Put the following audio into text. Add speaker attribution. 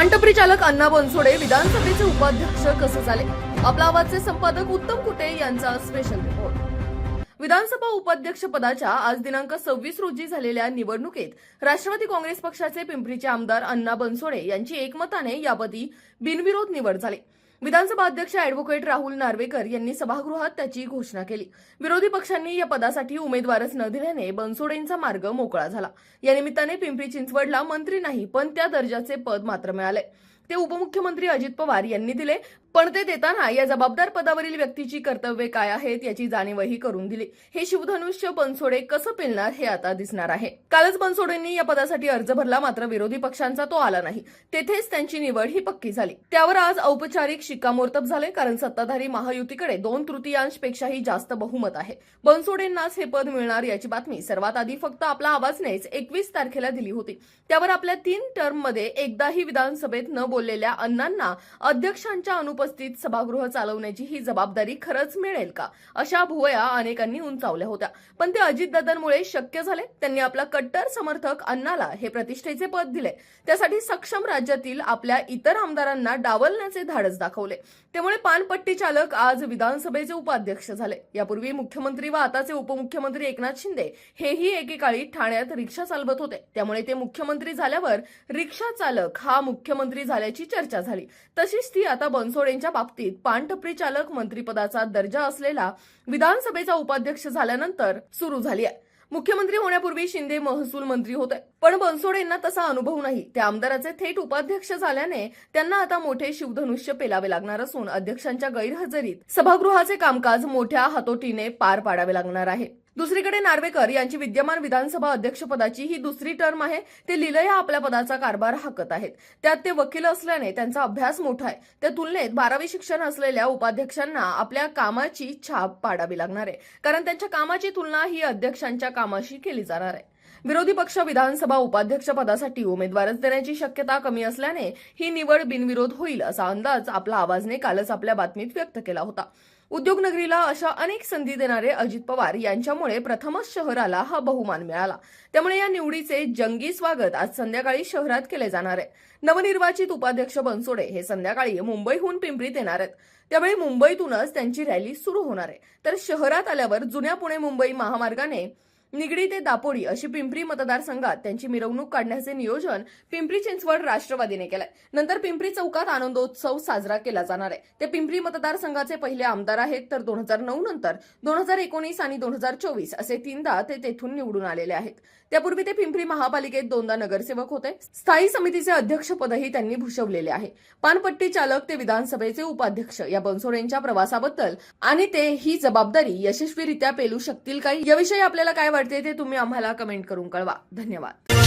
Speaker 1: पानटपरी चालक अण्णा बनसोडे विधानसभेचे उपाध्यक्ष कसे झाले? आपला आवाजचे संपादक उत्तम कुटे यांचा स्पेशल रिपोर्ट विधानसभा उपाध्यक्ष पदाच्या आज दिनांक सव्वीस रोजी झालेल्या निवडणुकीत राष्ट्रवादी काँग्रेस पक्षाचे पिंपरीचे आमदार अण्णा बनसोडे यांची एकमताने यापदी बिनविरोध निवड झाली. विधानसभा अध्यक्ष अॅडव्होकेट राहुल नार्वेकर यांनी सभागृहात त्याची घोषणा केली. विरोधी पक्षांनी या पदासाठी उमेदवारच न दिल्याने बनसोडेंचा मार्ग मोकळा झाला. या निमित्ताने पिंपरी चिंचवडला मंत्री नाही पण त्या दर्जाचे पद मात्र मिळाले. ते उपमुख्यमंत्री अजित पवार यांनी दिले. पण ते देताना या जबाबदार पदावरील व्यक्तीची कर्तव्ये काय आहेत याची जाणीवही करून दिली. हे शिवधनुष्य बनसोडे कसं पेलणार हे आता दिसणार आहे. कालच बनसोडेंनी या पदासाठी अर्ज भरला मात्र विरोधी पक्षांचा तो आला नाही. तेथेच त्यांची निवड ही पक्की झाली. त्यावर आज औपचारिक शिक्कामोर्तब झाले कारण सत्ताधारी महायुतीकडे दोन तृतीयांश पेक्षाही जास्त बहुमत आहे. बनसोडेंनाच हे पद मिळणार याची बातमी सर्वात आधी फक्त आपला आवाजनेच एकवीस तारखेला दिली होती. त्यावर आपल्या तीन टर्ममध्ये एकदाही विधानसभेत न बोललेल्या अण्णांना अध्यक्षांच्या अनुप अनुपस्थित सभागृह चालवण्याची ही जबाबदारी खरंच मिळेल का? अशा भुवया अनेकांनी उंचावल्या होत्या. पण ते अजितदादांमुळे शक्य झाले? त्यांनी आपला कट्टर समर्थक अण्णाला हे प्रतिष्ठेचे पद दिले. त्यासाठी सक्षम राज्यातील आपल्या इतर आमदारांना डावलण्याचे धाडस दाखवले. त्यामुळे पानपट्टी चालक आज विधानसभेचे उपाध्यक्ष झाले. यापूर्वी मुख्यमंत्री व आताचे उपमुख्यमंत्री एकनाथ शिंदे हेही एकेकाळी ठाण्यात रिक्षा चालवत होते. त्यामुळे ते मुख्यमंत्री झाल्यावर रिक्षा चालक हा मुख्यमंत्री झाल्याची चर्चा झाली. तशीच ती आता यांच्या बाबतीत पानटपरी चालक मंत्रिपदाचा दर्जा असलेला विधानसभेचा उपाध्यक्ष झाल्यानंतर सुरू झाली आहे. मुख्यमंत्री होण्यापूर्वी शिंदे महसूल मंत्री होते. पण बनसोडेंना तसा अनुभव नाही. त्या आमदाराचे थेट उपाध्यक्ष झाल्याने त्यांना आता मोठे शिवधनुष्य पेलावे लागणार असून अध्यक्षांच्या गैरहजेरीत सभागृहाचे कामकाज मोठ्या हातोटीने पार पाडावे लागणार आहे. दुसरीकडे नार्वेकर यांची विद्यमान विधानसभा अध्यक्षपदाची ही दुसरी टर्म आहे. ते लिलया आपल्या पदाचा कारभार हाकत आहेत. त्यात ते वकील असल्याने त्यांचा अभ्यास मोठा आहे. त्या तुलनेत बारावी शिक्षण असलेल्या उपाध्यक्षांना आपल्या कामाची छाप पाडावी लागणार आहे. कारण त्यांच्या कामाची तुलना ही अध्यक्षांच्या कामाशी केली जाणार आहे. विरोधी पक्ष विधानसभा उपाध्यक्ष पदासाठी उमेदवारच देण्याची शक्यता कमी असल्याने ही निवड बिनविरोध होईल असा अंदाज आपला आवाजने कालच आपल्या बातमीत व्यक्त केला होता. उद्योगनगरीला अशा अनेक संधी देणारे अजित पवार यांच्यामुळे प्रथमच शहराला हा बहुमान मिळाला. त्यामुळे या निवडीचे जंगी स्वागत आज संध्याकाळी शहरात केले जाणार आहे. नवनिर्वाचित उपाध्यक्ष बनसोडे हे संध्याकाळी मुंबईहून पिंपरीत येणार आहेत. त्यावेळी मुंबईतूनच त्यांची रॅली सुरू होणार आहे. तर शहरात आल्यावर जुन्या पुणे मुंबई महामार्गाने निगडी ते दापोडी अशी पिंपरी मतदारसंघात त्यांची मिरवणूक काढण्याचे नियोजन पिंपरी चिंचवड राष्ट्रवादीने केलंय. नंतर पिंपरी चौकात आनंदोत्सव साजरा केला जाणार आहे. ते पिंपरी मतदारसंघाचे पहिले आमदार आहेत तर दोन हजार नऊ नंतर दोन हजार एकोणीस आणि दोन हजार चोवीस असे तीनदा ते तेथून निवडून आलेले आहेत. त्यापूर्वी ते पिंपरी महापालिकेत दोनदा नगरसेवक होते. स्थायी समितीचे अध्यक्षपदही त्यांनी भूषवलेले आहे. पानपट्टी चालक ते विधानसभेचे उपाध्यक्ष या बनसोडेंच्या प्रवासाबद्दल आणि ते ही जबाबदारी यशस्वीरित्या पेलू शकतील का याविषयी आपल्याला काय पडते ते तुम्ही आम्हाला कमेंट करून कळवा. धन्यवाद.